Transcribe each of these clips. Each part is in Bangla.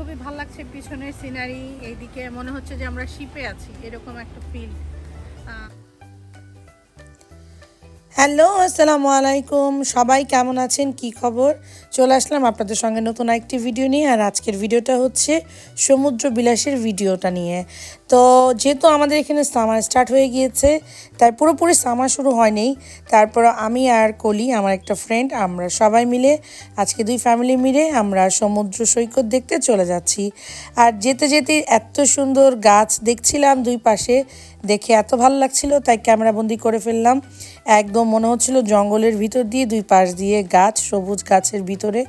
খুবই ভালো লাগছে পিছনের সিনারি এইদিকে মনে হচ্ছে যে আমরা শিপে আছি, এরকম একটা ফিল হ্যালো, আসসালামু আলাইকুম। সবাই কেমন আছেন? কি খবর? চলে আসলাম আপনাদের সঙ্গে নতুন একটি ভিডিও নিয়ে, আর আজকের ভিডিওটা হচ্ছে সমুদ্র বিলাসের ভিডিওটা নিয়ে। তো যেহেতু আমাদের এখানে সামার স্টার্ট হয়ে গিয়েছে, তাই পুরোপুরি সামার শুরু হয়নি। তারপর আমি আর কলি, আমার একটা ফ্রেন্ড আমরা সবাই মিলে, আজকে দুই ফ্যামিলি মিলে আমরা সমুদ্র সৈকত দেখতে চলে যাচ্ছি। আর যেতে যেতে এত সুন্দর গাছ দেখছিলাম দুই পাশে দেখে এত ভালো লাগছিল, তাই ক্যামেরাবন্দি করে ফেললাম। একদম মনে হচ্ছিল জঙ্গলের ভিতর দিয়ে দুই পাশ দিয়ে গাছ, সবুজ গাছের ভিতরে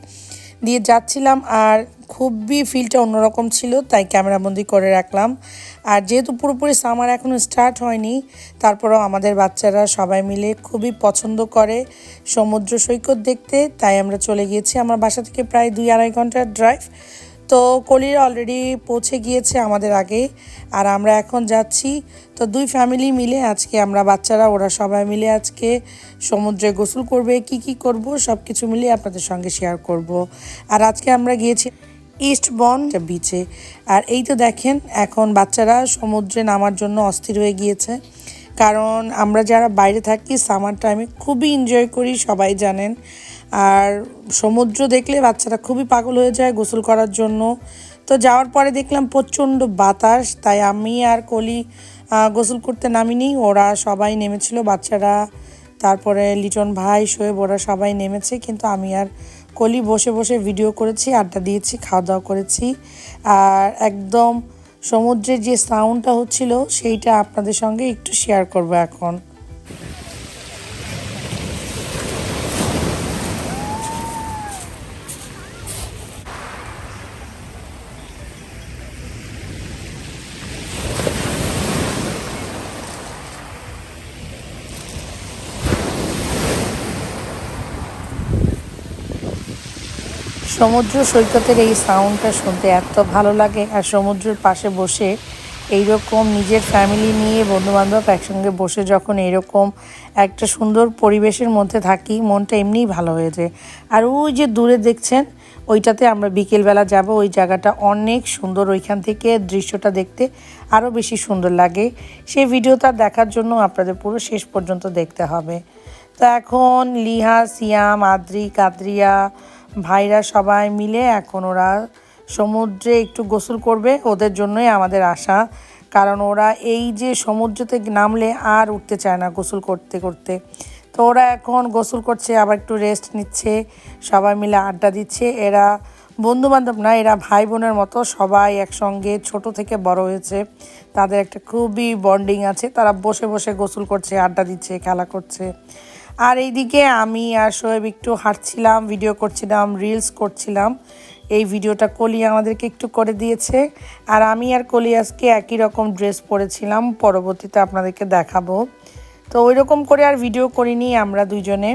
দিয়ে যাচ্ছিলাম। আর খুবই ফিলটা অন্যরকম ছিল, তাই ক্যামেরাবন্দি করে রাখলাম। আর যেহেতু পুরোপুরি সামার এখনও স্টার্ট হয়নি, তারপরেও আমাদের বাচ্চারা সবাই মিলে খুবই পছন্দ করে সমুদ্র সৈকত দেখতে। তাই আমরা চলে গিয়েছি আমার বাসা থেকে প্রায় দুই আড়াই ঘণ্টার ড্রাইভ তো কলির অলরেডি পৌঁছে গিয়েছে আমাদের আগে আর আমরা এখন যাচ্ছি। তো দুই ফ্যামিলি মিলে আজকে আমরা বাচ্চারা, ওরা সবাই মিলে আজকে সমুদ্রে গোসল করবে, কি কি করব সব কিছু মিলিয়ে আপনাদের সঙ্গে শেয়ার করব। আর আজকে আমরা গিয়েছি ইস্ট বন বিচে আর এই তো দেখেন, এখন বাচ্চারা সমুদ্রে নামার জন্য অস্থির হয়ে গিয়েছে। কারণ আমরা যারা বাইরে থাকি সামার টাইমে খুবই এনজয় করি, সবাই জানেন। আর সমুদ্র দেখলে বাচ্চারা খুবই পাগল হয়ে যায় গোসল করার জন্য। তো যাওয়ার পরে দেখলাম প্রচণ্ড বাতাস, তাই আমি আর কলি গোসল করতে নামিনি। ওরা সবাই নেমেছিল, বাচ্চারা, তারপরে লিটন ভাই, শোয়েব, ওরা সবাই নেমেছে। কিন্তু আমি আর কলি বসে বসে ভিডিও করেছি, আড্ডা দিয়েছি, খাওয়া দাওয়া করেছি। আর একদম সমুদ্রের যে সাউন্ডটা হচ্ছিল, সেইটা আপনাদের সঙ্গে একটু শেয়ার করব এখন। সমুদ্র সৈকতের এই সাউন্ডটা শুনতে এত ভালো লাগে আর সমুদ্রের পাশে বসে এইরকম নিজের ফ্যামিলি নিয়ে বন্ধুবান্ধব একসঙ্গে বসে যখন এরকম একটা সুন্দর পরিবেশের মধ্যে থাকি, মনটা এমনিই ভালো হয়ে যায়। আর ওই যে দূরে দেখছেন, ওইটাতে আমরা বিকেলবেলা যাব, ওই জায়গাটা অনেক সুন্দর। ওইখান থেকে দৃশ্যটা দেখতে আরও বেশি সুন্দর লাগে। সেই ভিডিওটা দেখার জন্য আপনাদের পুরো শেষ পর্যন্ত দেখতে হবে। তো এখন লিহা, সিয়াম আদ্রি কাদরিয়া ভাইরা সবাই মিলে এখন ওরা সমুদ্রে একটু গোসল করবে, ওদের জন্যই আমাদের আশা। কারণ ওরা এই যে সমুদ্রতে নামলে আর উঠতে চায় না গোসল করতে করতে। তো ওরা এখন গোসল করছে, আবার একটু রেস্ট নিচ্ছে, সবাই মিলে আড্ডা দিচ্ছে। এরা বন্ধু বান্ধব না, এরা ভাই বোনের মতো, সবাই একসঙ্গে ছোট থেকে বড় হয়েছে। তাদের একটা খুবই বন্ডিং আছে। তারা বসে বসে গোসল করছে, আড্ডা দিচ্ছে, খেলা করছে। আর এইদিকে আমি আর শোয়েব একটু হাঁটছিলাম ভিডিও করছিলাম রিলস করছিলাম। এই ভিডিওটা কলি আমাদেরকে একটু করে দিয়েছে। আর আমি আর কলি আজকে একই রকম ড্রেস পরেছিলাম, পরবর্তীতে আপনাদেরকে দেখাবো। তো ওই রকম করে আর ভিডিও করিনি আমরা দুইজনে।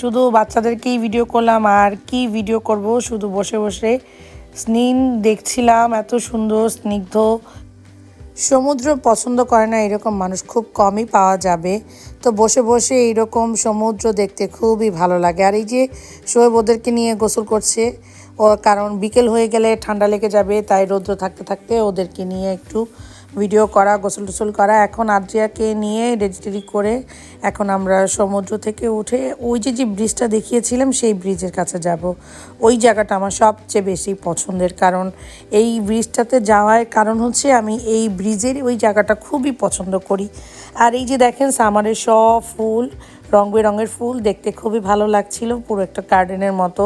শুধু বাচ্চাদেরকেই ভিডিও করলাম, আর কি ভিডিও করব? শুধু বসে বসে স্নিন দেখছিলাম, এত সুন্দর স্নিগ্ধ সমুদ্র পছন্দ করে না, এরকম মানুষ খুব কমই পাওয়া যাবে। তো বসে বসে এইরকম সমুদ্র দেখতে খুবই ভালো লাগে। আর এই যে শোয়েব ওদেরকে নিয়ে গোসল করছে, ও কারণ বিকেল হয়ে গেলে ঠান্ডা লেগে যাবে, তাই রৌদ্র থাকতে থাকতে ওদেরকে নিয়ে একটু ভিডিও করা, গোসল টোসল করা। এখন আদ্রিয়াকে নিয়ে রেডি করে এখন আমরা সমুদ্র থেকে উঠে ওই যে যে ব্রিজটা দেখিয়েছিলাম, সেই ব্রিজের কাছে যাব। ওই জায়গাটা আমার সবচেয়ে বেশি পছন্দের কারণ। এই ব্রিজটাতে যাওয়ার কারণ হচ্ছে আমি এই ব্রিজের ওই জায়গাটা খুবই পছন্দ করি। আর এই যে দেখেন সামারের সব ফুল রং বেরঙের ফুল দেখতে খুবই ভালো লাগছিল, পুরো একটা গার্ডেনের মতো।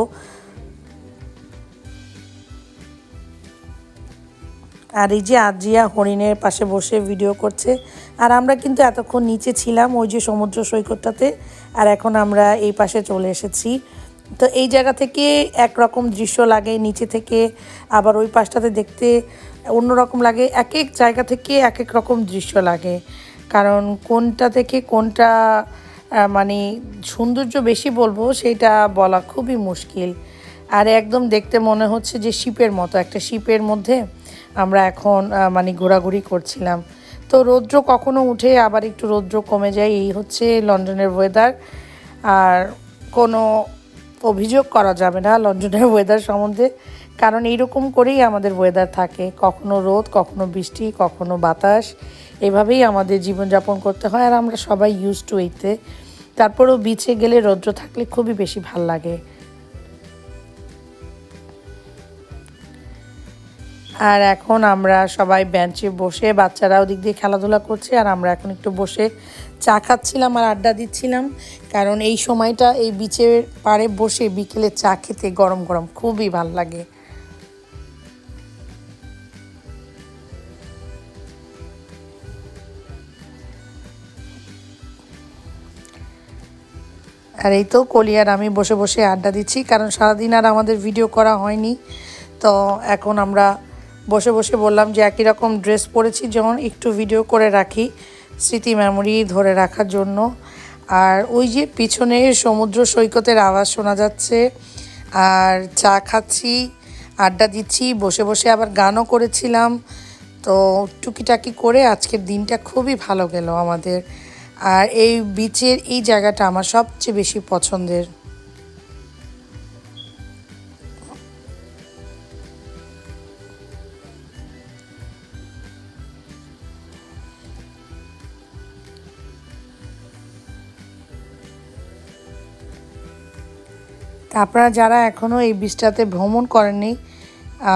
আর এই যে আজিয়া হরিণের পাশে বসে ভিডিও করছে, আর আমরা কিন্তু এতক্ষণ নিচে ছিলাম ওই যে সমুদ্র সৈকতটাতে, আর এখন আমরা এই পাশে চলে এসেছি। তো এই জায়গা থেকে একরকম দৃশ্য লাগে, নিচে থেকে আবার ওই পাশটাতে দেখতে অন্যরকম লাগে, এক এক জায়গা থেকে এক এক রকম দৃশ্য লাগে। কারণ কোনটা থেকে কোনটা মানে সৌন্দর্য বেশি বলব, সেটা বলা খুবই মুশকিল। আর একদম দেখতে মনে হচ্ছে যে শিপের মতো, একটা শিপের মধ্যে আমরা এখন মানে ঘোরাঘুরি করছিলাম। তো রৌদ্র কখনো উঠে আবার একটু রৌদ্র কমে যায়, এই হচ্ছে লন্ডনের ওয়েদার আর কোনো অভিযোগ করা যাবে না লন্ডনের ওয়েদার সম্বন্ধে, কারণ এইরকম করেই আমাদের ওয়েদার থাকে। কখনো রোদ, কখনো বৃষ্টি, কখনো বাতাস, এভাবেই আমাদের জীবনযাপন করতে হয়। আর আমরা সবাই ইউজ টু এইতে তারপরেও বিচে গেলে রৌদ্র থাকলে খুবই বেশি ভালো লাগে। আর এখন আমরা সবাই বেঞ্চে বসে বাচ্চারা ওদিক দিয়ে খেলাধুলা করছে, আর আমরা এখন একটু বসে চা খাচ্ছিলাম আর আড্ডা দিচ্ছিলাম। কারণ এই সময়টা এই বিচের পাড়ে বসে বিকেলে চা খেতে গরম গরম খুবই ভালো লাগে। আর এই তো কলি আর আমি বসে বসে আড্ডা দিচ্ছি, কারণ সারাদিন আর আমাদের ভিডিও করা হয়নি। তো এখন আমরা বসে বসে বললাম যে একই রকম ড্রেস পরেছি, যেমন একটু ভিডিও করে রাখি স্মৃতি মেমোরি ধরে রাখার জন্য। আর ওই যে পিছনে সমুদ্র সৈকতের আওয়াজ শোনা যাচ্ছে, আর চা খাচ্ছি, আড্ডা দিচ্ছি, বসে বসে আবার গানও করেছিলাম। তো টুকিটাকি করে আজকের দিনটা খুবই ভালো গেল আমাদের। আর এই বিচের এই জায়গাটা আমার সবচেয়ে বেশি পছন্দের। তা আপনারা যারা এখনও এই বীজটাতে ভ্রমণ করেননি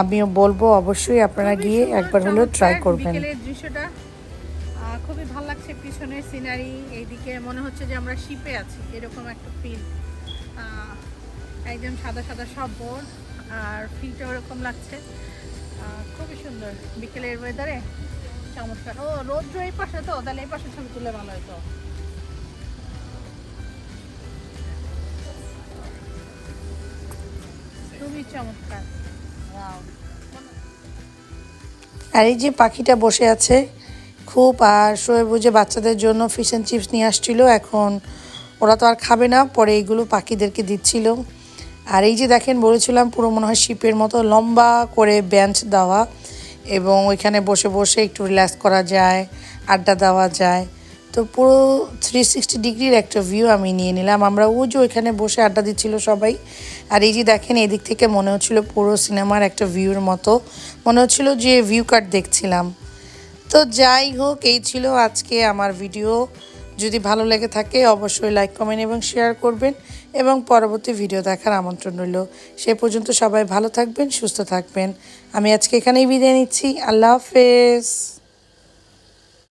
আমিও বলব অবশ্যই আপনারা গিয়ে একবার হলেও ট্রাই করবেন। দৃশ্যটা খুবই ভালো লাগছে পিছনের সিনারি এইদিকে মনে হচ্ছে যে আমরা শিপে আছি এরকম একটা ফিল একদম সাদা সাদা সব বোর্ড আর ফিলটা ওরকম লাগছে। খুবই সুন্দর বিকেলের ওয়েদারে চমৎকার। ও রোদ্র এই পাশে তো তাহলে এই পাশে ছবি তুলে ভালো হতো। খুবই চমৎকার। আর এই যে পাখিটা বসে আছে খুব আর শোয়ে বুঝে বাচ্চাদের জন্য ফিশ অ্যান্ড চিপস নিয়ে আসছিল। এখন ওরা তো আর খাবে না পরে এইগুলো পাখিদেরকে দিচ্ছিল। আর এই যে দেখেন বলেছিলাম পুরো মনে হয় শিপের মতো লম্বা করে বেঞ্চ দেওয়া এবং ওইখানে বসে বসে একটু রিল্যাক্স করা যায় আড্ডা দেওয়া যায়। তো পুরো থ্রি সিক্সটি ডিগ্রির একটা ভিউ আমি নিয়ে নিলাম। আমরা ও যে ওইখানে বসে আড্ডা দিচ্ছিল সবাই, আর এই যে দেখেন এদিক থেকে মনে হচ্ছিল পুরো সিনেমার একটা ভিউর মতো। মনে হচ্ছিল যে ভিউ কার্ড দেখছিলাম। তো যাই হোক, এই ছিল আজকে আমার ভিডিও যদি ভালো লেগে থাকে, অবশ্যই লাইক কমেন্ট এবং শেয়ার করবেন এবং পরবর্তী ভিডিও দেখার আমন্ত্রণ রইল। সে পর্যন্ত সবাই ভালো থাকবেন, সুস্থ থাকবেন। আমি আজকে এখানেই বিদায় নিচ্ছি। আল্লাহ হাফেজ।